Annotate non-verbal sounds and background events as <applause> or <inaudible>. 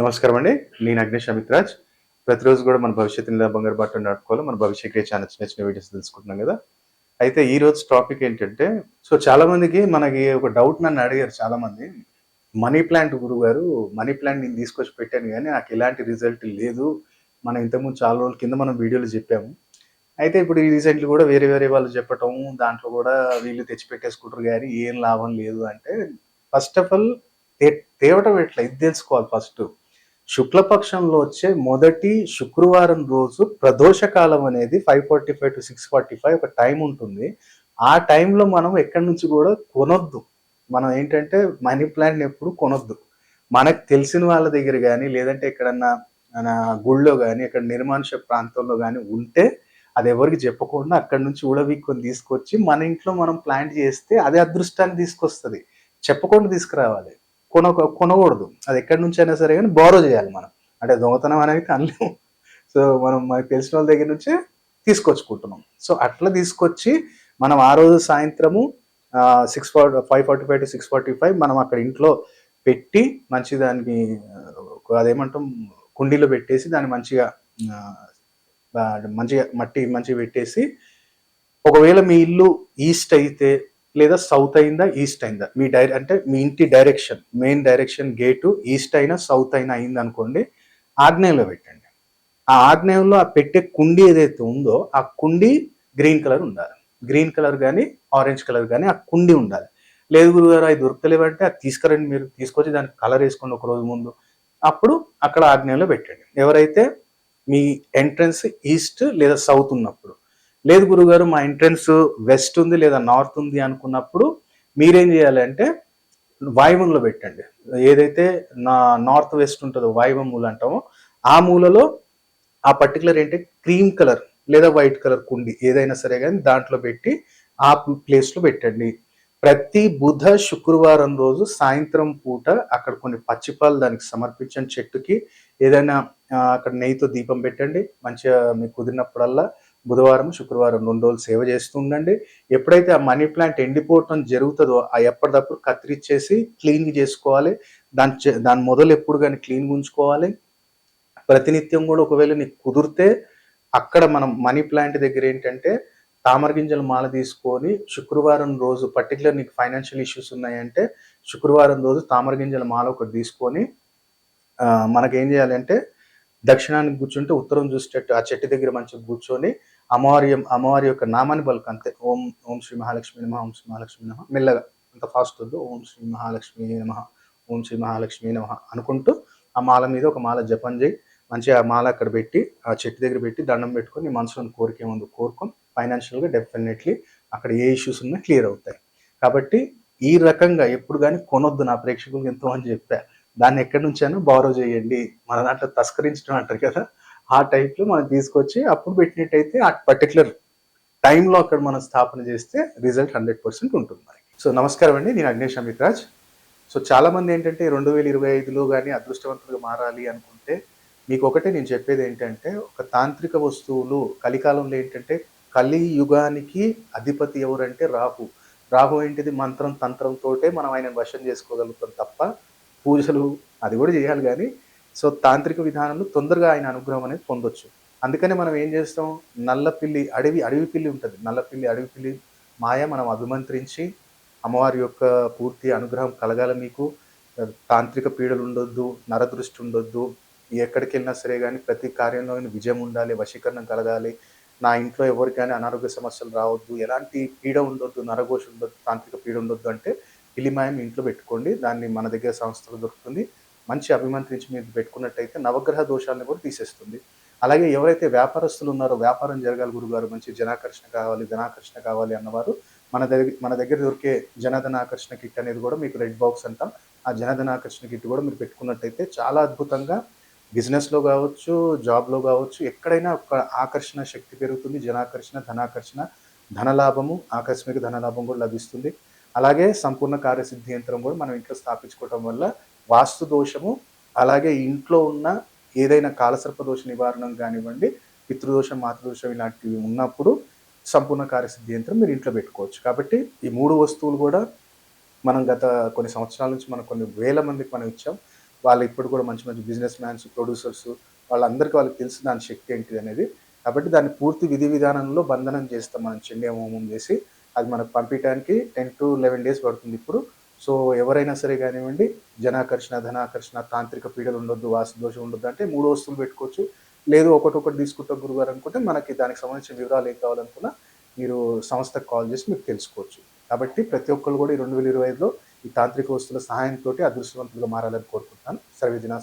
నమస్కారం అండి. నేను అగ్నేష్ అమిత్రాజ్. ప్రతిరోజు కూడా మన భవిష్యత్తు నిలా బంగారు బాట నాటుకోవాలి మన భవిష్యత్ క్రియ ఛానల్స్ నచ్చిన వీడియోస్ తెలుసుకుంటున్నాం కదా. అయితే ఈ రోజు టాపిక్ ఏంటంటే సో చాలా మందికి మనకి ఒక డౌట్ నన్ను అడిగారు చాలా మంది. మనీ ప్లాంట్ గురువు గారు మనీ ప్లాంట్ నేను తీసుకొచ్చి పెట్టాను కానీ నాకు ఎలాంటి రిజల్ట్ లేదు. మనం ఇంతకుముందు చాలా రోజుల కింద మనం వీడియోలు చెప్పాము. అయితే ఇప్పుడు రీసెంట్లీ కూడా వేరే వేరే వాళ్ళు చెప్పటం దాంట్లో కూడా వీళ్ళు తెచ్చిపెట్టేసుకుంటారు కానీ ఏం లాభం లేదు అంటే ఫస్ట్ ఆఫ్ ఆల్ తేవటం ఎట్లా? ఇది తెలుసుకోవాలి ఫస్ట్ శుక్లపక్షంలో వచ్చే మొదటి శుక్రవారం రోజు ప్రదోష కాలం అనేది five forty five to six forty five ఒక టైం ఉంటుంది. ఆ టైంలో మనం ఎక్కడి నుంచి కూడా కొనొద్దు. మనం ఏంటంటే మనీ ప్లాంట్ని ఎప్పుడు కొనొద్దు. మనకు తెలిసిన వాళ్ళ దగ్గర కానీ లేదంటే ఎక్కడన్నా మన గుళ్ళో కానీ ఎక్కడ నిర్మానుష ప్రాంతంలో కానీ ఉంటే అది ఎవరికి చెప్పకుండా అక్కడి నుంచి ఉడవీక్కొని తీసుకొచ్చి మన ఇంట్లో మనం ప్లాంట్ చేస్తే అదే అదృష్టాన్ని తీసుకొస్తుంది. చెప్పకుండా తీసుకురావాలి. కొన కొనకూడదు. అది ఎక్కడి నుంచి అయినా సరే కానీ బారో చేయాలి మనం. అంటే దొంగతనం అనేది అనలేము <laughs> సో మనం మనకు తెలిసిన వాళ్ళ దగ్గర నుంచే తీసుకొచ్చుకుంటున్నాం. సో అట్లా తీసుకొచ్చి మనం ఆ రోజు సాయంత్రము six forty five forty five to six forty five మనం అక్కడ ఇంట్లో పెట్టి మంచి దానికి అదేమంటాం కుండీలో పెట్టేసి దాన్ని మంచిగా మంచిగా మట్టి మంచిగా పెట్టేసి ఒకవేళ మీ ఇల్లు ఈస్ట్ అయితే లేదా సౌత్ అయిందా ఈస్ట్ అయిందా? మీ డై అంటే మీ ఇంటి direction main direction gate east అయినా సౌత్ అయినా అయింది అనుకోండి ఆగ్నేయంలో పెట్టండి. ఆ ఆగ్నేయంలో ఆ పెట్టే కుండీ ఏదైతే ఉందో ఆ కుండీ గ్రీన్ కలర్ ఉండాలి. గ్రీన్ కలర్ కానీ ఆరెంజ్ కలర్ కానీ ఆ కుండీ ఉండాలి. లేదు గురుగారు అది దొరకలేవంటే అది తీసుకురండి మీరు తీసుకొచ్చి దానికి కలర్ వేసుకోండి ఒక రోజు ముందు. అప్పుడు అక్కడ ఆగ్నేయంలో పెట్టండి. ఎవరైతే మీ ఎంట్రన్స్ ఈస్ట్ లేదా సౌత్ ఉన్నప్పుడు లేదు గురుగారు మా ఎంట్రన్స్ వెస్ట్ ఉంది లేదా నార్త్ ఉంది అనుకున్నప్పుడు మీరేం చేయాలంటే వాయువంలో పెట్టండి. ఏదైతే నా నార్త్ వెస్ట్ ఉంటుందో వాయువం మూల అంటామో ఆ మూలలో ఆ పర్టికులర్ ఏంటి క్రీమ్ కలర్ లేదా వైట్ కలర్ కుండి ఏదైనా సరే కానీ దాంట్లో పెట్టి ఆ ప్లేస్లో పెట్టండి. ప్రతి బుధ శుక్రవారం రోజు సాయంత్రం పూట అక్కడ కొన్ని పచ్చిపాలు దానికి సమర్పించండి చెట్టుకి. ఏదైనా అక్కడ నెయ్యితో దీపం పెట్టండి. మంచిగా మీకు కుదిరినప్పుడల్లా బుధవారం శుక్రవారం రెండు రోజులు సేవ చేస్తూ ఉండండి. ఎప్పుడైతే ఆ మనీ ప్లాంట్ ఎండిపోవటం జరుగుతుందో ఆ ఎప్పటికప్పుడు కత్తిరించేసి క్లీన్ చేసుకోవాలి. దాని దాని మొదలు ఎప్పుడు కానీ క్లీన్ ఉంచుకోవాలి ప్రతినిత్యం కూడా ఒకవేళ నీకు కుదిరితే అక్కడ మనం మనీ ప్లాంట్ దగ్గర ఏంటంటే తామర గింజల మాల తీసుకొని శుక్రవారం రోజు పర్టికులర్ నీకు ఫైనాన్షియల్ ఇష్యూస్ ఉన్నాయంటే శుక్రవారం రోజు తామర గింజల మాల ఒకటి తీసుకొని మనకేం చేయాలంటే దక్షిణానికి కూర్చుంటే ఉత్తరం చూసేటట్టు ఆ చెట్టు దగ్గర మంచిగా కూర్చొని అమ్మవారి అమ్మవారి యొక్క నామాన్ని పలుకు అంతే. ఓం ఓం శ్రీ మహాలక్ష్మి నమ ఓం శ్రీ మహాలక్ష్మి నమ. మెల్లగా. అంత ఫాస్ట్ వద్దు. ఓం శ్రీ మహాలక్ష్మి నమ ఓం శ్రీ మహాలక్ష్మి నమ అనుకుంటూ ఆ మాల మీద ఒక మాల జపం చేయి. మంచిగా ఆ మాల అక్కడ పెట్టి ఆ చెట్టు దగ్గర పెట్టి దండం పెట్టుకొని నీ మనసులో కోరిక ఏముందో కోరుకొని ఫైనాన్షియల్గా డెఫినెట్లీ అక్కడ ఏ ఇష్యూస్ ఉన్నా క్లియర్ అవుతాయి. కాబట్టి ఈ రకంగా ఎప్పుడు కానీ కొనొద్దు నా ప్రేక్షకులకు ఎంతో అని చెప్పారు. దాన్ని ఎక్కడి నుంచైనా బారో చేయండి. మన దాంట్లో తస్కరించడం అంటారు కదా ఆ టైప్లో మనం తీసుకొచ్చి అప్పుడు పెట్టినట్టయితే ఆ పర్టికులర్ టైంలో అక్కడ మనం స్థాపన చేస్తే రిజల్ట్ హండ్రెడ్ పర్సెంట్ ఉంటుంది మనకి సో నమస్కారం అండి. నేను అగ్నేష్ అమిత్రాజ్. సో చాలామంది ఏంటంటే రెండు వేల ఇరవై ఐదులో కానీ అదృష్టవంతులుగా మారాలి అనుకుంటే మీకు ఒకటే నేను చెప్పేది ఏంటంటే ఒక తాంత్రిక వస్తువులు కలికాలంలో ఏంటంటే కలి యుగానికి అధిపతి ఎవరంటే రాహు. రాహు ఏంటిది? మంత్రం తంత్రంతోటే మనం ఆయన వశం చేసుకోగలుగుతాం తప్ప పూజలు అది కూడా చేయాలి కానీ సో తాంత్రిక విధానంలో తొందరగా ఆయన అనుగ్రహం అనేది పొందొచ్చు. అందుకనే మనం ఏం చేస్తాం? నల్లపిల్లి అడవి అడవి పిల్లి ఉంటుంది. నల్లపిల్లి అడవి పిల్లి మాయ మనం అభిమంత్రించి అమ్మవారి యొక్క పూర్తి అనుగ్రహం కలగాల మీకు. తాంత్రిక పీడలు ఉండొద్దు నరదృష్టి ఉండొద్దు. ఎక్కడికి వెళ్ళినా సరే కానీ ప్రతి కార్యంలో విజయం ఉండాలి వశీకరణం కలగాలి. నా ఇంట్లో ఎవరికైనా అనారోగ్య సమస్యలు రావద్దు. ఎలాంటి పీడ ఉండొద్దు నరఘోష ఉండొద్దు తాంత్రిక పీడ ఉండొద్దు అంటే ఇలిమాయం ఇంట్లో పెట్టుకోండి దాన్ని మన దగ్గర సంస్థలు దొరుకుతుంది. మంచి అభిమంత్రించి మీరు పెట్టుకున్నట్టయితే నవగ్రహ దోషాలను కూడా తీసేస్తుంది. అలాగే ఎవరైతే వ్యాపారస్తులు ఉన్నారో వ్యాపారం జరగాలి గురుగారు మంచి జనాకర్షణ కావాలి ధనాకర్షణ కావాలి అన్నవారు మన దగ్గర మన దగ్గర దొరికే జనధనాకర్షణ కిట్ అనేది కూడా మీకు రెడ్ బాక్స్ అంటాం. ఆ జనధనాకర్షణ కిట్ కూడా మీరు పెట్టుకున్నట్టయితే చాలా అద్భుతంగా బిజినెస్లో కావచ్చు జాబ్లో కావచ్చు ఎక్కడైనా ఒక ఆకర్షణ శక్తి పెరుగుతుంది. జనాకర్షణ ధనాకర్షణ ధనలాభము ఆకస్మిక ధనలాభం కూడా లభిస్తుంది. అలాగే సంపూర్ణ కార్యసిద్ధి యంత్రం కూడా మనం ఇంట్లో స్థాపించుకోవటం వల్ల వాస్తు దోషము అలాగే ఇంట్లో ఉన్న ఏదైనా కాలసర్ప దోష నివారణ కానివ్వండి పితృదోషం మాతృదోషం ఇలాంటివి ఉన్నప్పుడు సంపూర్ణ కార్యసిద్ధి యంత్రం మీరు ఇంట్లో పెట్టుకోవచ్చు. కాబట్టి ఈ మూడు వస్తువులు కూడా మనం గత కొన్ని సంవత్సరాల నుంచి మనం కొన్ని వేల మందికి మనం ఇచ్చాం. వాళ్ళు ఇప్పుడు కూడా మంచి మంచి బిజినెస్ మ్యాన్స్ ప్రొడ్యూసర్స్ వాళ్ళందరికీ వాళ్ళకి తెలుసు దాని శక్తి ఏంటిది అనేది కాబట్టి దాన్ని పూర్తి విధి విధానంలో బంధనం చేస్తాం. మనం చెండి హోమం చేసి అది మనకు పంపించడానికి టెన్ టు లెవెన్ డేస్ పడుతుంది ఇప్పుడు. సో ఎవరైనా సరే కానివ్వండి జనాకర్షణ ధనాకర్షణ తాంత్రిక పీడలు ఉండొద్దు వాస్తు దోషం ఉండొద్దు అంటే మూడు వస్తువులు పెట్టుకోవచ్చు. లేదు ఒకటి ఒకటి తీసుకుంటాం గురుగారు అనుకుంటే మనకి దానికి సంబంధించిన వివరాలు ఏం కావాలనుకున్నా మీరు సంస్థకు కాల్ చేసి మీకు తెలుసుకోవచ్చు. కాబట్టి ప్రతి ఒక్కరు కూడా ఈ రెండు వేల ఇరవై ఐదులో ఈ తాంత్రిక వస్తువుల సహాయంతో అదృష్టవంతులుగా మారాలని కోరుకుంటున్నాను. సర్వే దినా